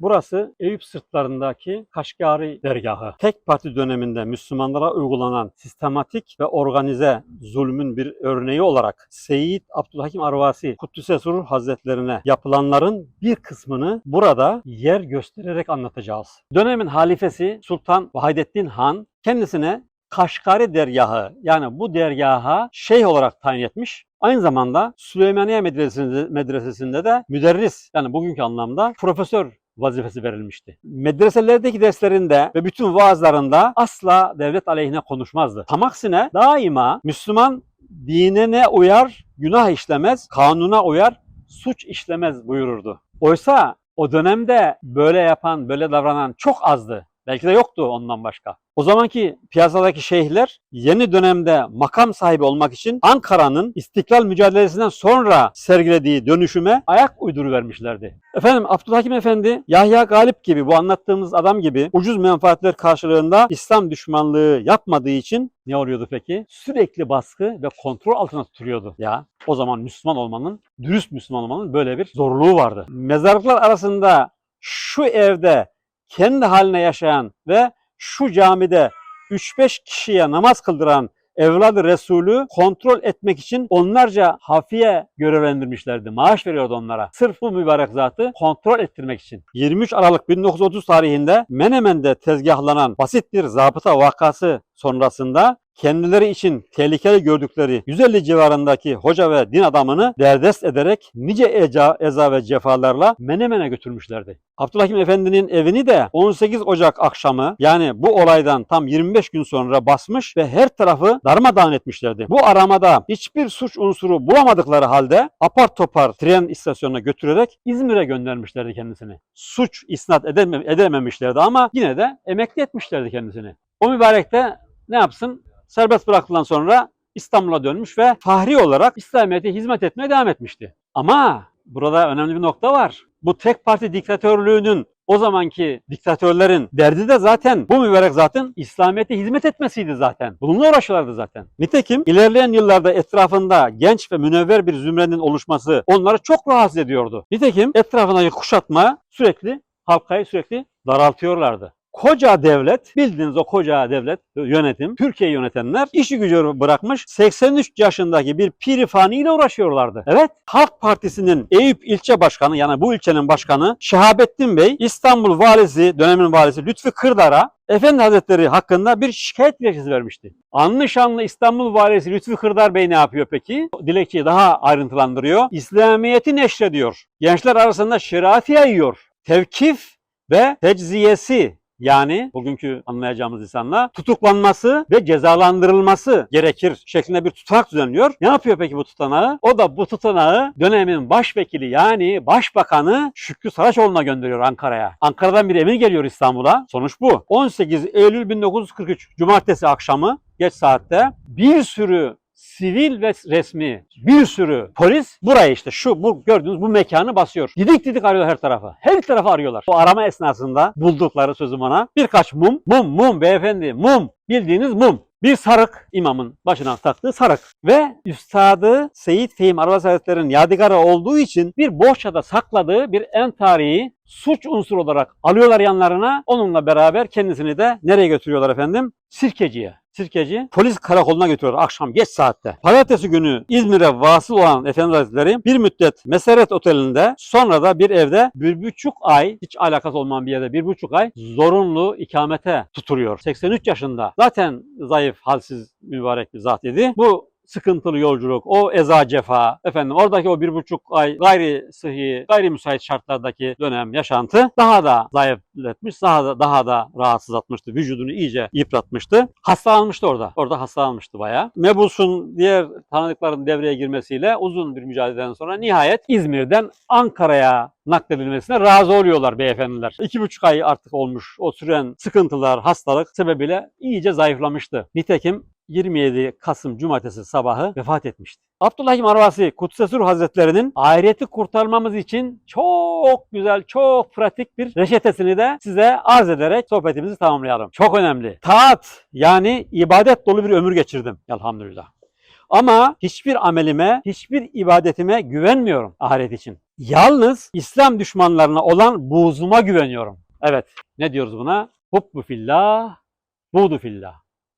Burası Eyüp sırtlarındaki Kaşgari dergahı. Tek parti döneminde Müslümanlara uygulanan sistematik ve organize zulmün bir örneği olarak Seyyid Abdülhakim Arvasi Kuddüs'e Surur Hazretlerine yapılanların bir kısmını burada yer göstererek anlatacağız. Dönemin halifesi Sultan Vahidettin Han kendisine Kaşgari dergahı yani bu dergaha şeyh olarak tayin etmiş. Aynı zamanda Süleymaniye Medresesi'nde, medresesinde de müderris yani bugünkü anlamda profesör vazifesi verilmişti. Medreselerdeki derslerinde ve bütün vaazlarında asla devlet aleyhine konuşmazdı. Tam aksine daima Müslüman dinine uyar, günah işlemez, kanuna uyar, suç işlemez buyururdu. Oysa o dönemde böyle yapan, böyle davranan çok azdı. Belki de yoktu ondan başka. O zamanki piyasadaki şeyhler yeni dönemde makam sahibi olmak için Ankara'nın istiklal mücadelesinden sonra sergilediği dönüşüme ayak uyduruvermişlerdi. Efendim Abdülhakim Efendi, Yahya Galip gibi bu anlattığımız adam gibi ucuz menfaatler karşılığında İslam düşmanlığı yapmadığı için ne oluyordu peki? Sürekli baskı ve kontrol altına tutuluyordu. Ya o zaman Müslüman olmanın, dürüst Müslüman olmanın böyle bir zorluğu vardı. Mezarlıklar arasında şu evde kendi haline yaşayan ve şu camide 3-5 kişiye namaz kıldıran evladı Resulü kontrol etmek için onlarca hafiye görevlendirmişlerdi. Maaş veriyordu onlara. Sırf bu mübarek zatı kontrol ettirmek için. 23 Aralık 1930 tarihinde Menemen'de tezgahlanan basit bir zabıta vakası sonrasında kendileri için tehlikeli gördükleri 150 civarındaki hoca ve din adamını derdest ederek nice eca, eza ve cefalarla Menemen'e götürmüşlerdi. Abdülhakim Efendi'nin evini de 18 Ocak akşamı yani bu olaydan tam 25 gün sonra basmış ve her tarafı darmadağın etmişlerdi. Bu aramada hiçbir suç unsuru bulamadıkları halde apar topar tren istasyonuna götürerek İzmir'e göndermişlerdi kendisini. Suç isnat edeme, edememişlerdi ama yine de emekli etmişlerdi kendisini. O mübarek de ne yapsın? Serbest bıraktıktan sonra İstanbul'a dönmüş ve fahri olarak İslamiyet'e hizmet etmeye devam etmişti. Ama burada önemli bir nokta var. Bu tek parti diktatörlüğünün o zamanki diktatörlerin derdi de zaten bu mübarek zatın İslamiyet'e hizmet etmesiydi zaten. Bununla uğraşıyorlardı zaten. Nitekim ilerleyen yıllarda etrafında genç ve münevver bir zümrenin oluşması onları çok rahatsız ediyordu. Nitekim etrafındaki kuşatma sürekli halkayı sürekli daraltıyorlardı. Koca devlet, bildiğiniz o koca devlet yönetim, Türkiye yönetenler işi gücü bırakmış 83 yaşındaki bir pirifani ile uğraşıyorlardı. Evet, Halk Partisi'nin Eyüp ilçe başkanı yani bu ilçenin başkanı Şehabettin Bey, İstanbul valisi, dönemin valisi Lütfü Kırdar'a Efendi Hazretleri hakkında bir şikayet dilekçesi vermişti. Anlı şanlı İstanbul valisi Lütfü Kırdar Bey ne yapıyor peki? Dilekçeyi daha ayrıntılandırıyor. İslamiyet'i neşrediyor. Gençler arasında şeriatı yayıyor. Tevkif ve tecziyesi yani bugünkü anlayacağımız insanla tutuklanması ve cezalandırılması gerekir şeklinde bir tutanak düzenliyor. Ne yapıyor peki bu tutanağı? O da bu tutanağı dönemin başvekili yani başbakanı Şükrü Saraçoğlu'na gönderiyor Ankara'ya. Ankara'dan bir emir geliyor İstanbul'a. Sonuç bu. 18 Eylül 1943 Cumartesi akşamı geç saatte bir sürü sivil ve resmi bir sürü polis buraya işte şu bu gördüğünüz bu mekanı basıyor. Didik didik arıyor her tarafı. Her tarafı arıyorlar. Bu arama esnasında buldukları sözüm ona birkaç mum, mum, mum beyefendi, mum. Bildiğiniz mum. Bir sarık imamın başına taktığı sarık ve üstadı Seyit Fehim Arvaz Hazretleri'nin yadigarı olduğu için bir bohçada sakladığı bir en tarihi suç unsuru olarak alıyorlar yanlarına. Onunla beraber kendisini de nereye götürüyorlar efendim? Sirkeciye. Sirkeci polis karakoluna götürüyor akşam geç saatte. Pazartesi günü İzmir'e vasıl olan Efendi Hazretleri bir müddet Meseret Oteli'nde sonra da bir evde bir buçuk ay hiç alakası olmayan bir yerde bir buçuk ay zorunlu ikamete tutuluyor. 83 yaşında zaten zayıf halsiz mübarek bir zat idi. Bu sıkıntılı yolculuk, o eza cefa, efendim oradaki o bir buçuk ay gayri sıhhi, gayri müsait şartlardaki dönem yaşantı daha da zayıfletmiş, daha da, daha da rahatsız atmıştı. Vücudunu iyice yıpratmıştı. Hastalanmıştı orada. Orada hastalanmıştı bayağı. Mebus'un diğer tanıdıkların devreye girmesiyle uzun bir mücadeleden sonra nihayet İzmir'den Ankara'ya nakledilmesine razı oluyorlar beyefendiler. İki buçuk ay artık olmuş o süren sıkıntılar, hastalık sebebiyle iyice zayıflamıştı. Nitekim 27 Kasım Cumartesi sabahı vefat etmişti. Abdülhakim Arvasi Kutsesur Hazretleri'nin ahireti kurtarmamız için çok güzel, çok pratik bir reçetesini de size arz ederek sohbetimizi tamamlayalım. Çok önemli. Taat yani ibadet dolu bir ömür geçirdim elhamdülillah. Ama hiçbir amelime, hiçbir ibadetime güvenmiyorum ahiret için. Yalnız İslam düşmanlarına olan buğzuma güveniyorum. Evet. Ne diyoruz buna? Hubbu fillah, buğdu fillah.